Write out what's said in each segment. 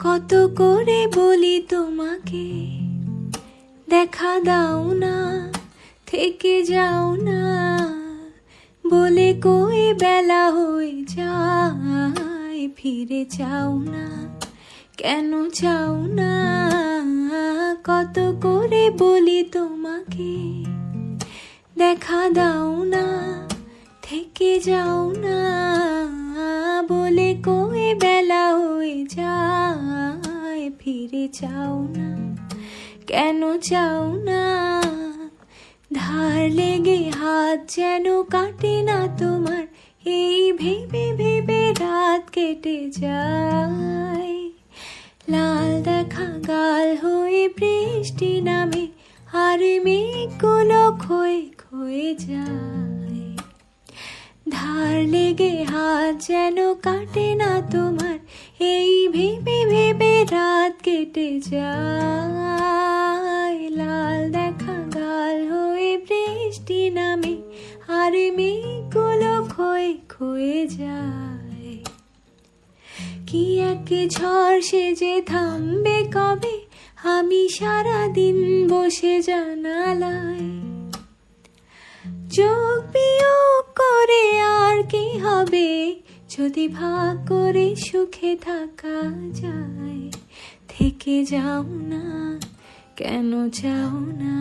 কত করে বলি তোমাকে? দেখা দাও না, থেকে যাও না, বলে কই বেলা হয়ে যায়? ফিরে চাও না, কেন চাও না? কত করে বলি তোমাকে? দেখা দাও না, থেকে যাও না, বলে কই চাও না, কেন চাও না? ধার লেগে হাত যেন কাটে না তোমার, এই ভেবে ভেবে রাত কেটে যায়। লাল দেখা গাল হয়ে বৃষ্টি নামে, আর মেঘগুলো ক্ষয়ে ক্ষয়ে যায়। ধার লেগে হাত যেন কাটে না তোমার, এই ভেবে ভেবে রাত কেটে যায়। লাল দেখা গাল হয়ে বৃষ্টি নামে, আর মেঘগুলো ক্ষয়ে ক্ষয়ে যায়। কি এক ঝড় সে যে থামবে কবে? আমি সারা দিন বসে জানালায়। যোগ বিয়োগ করে আর কি হবে? যদি ভাগ করে সুখে থাকা যায়। থেকে যাও না কেন যাও না?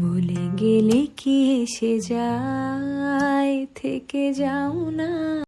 বলে গেলে কি এসে যায়? থেকে যাও না।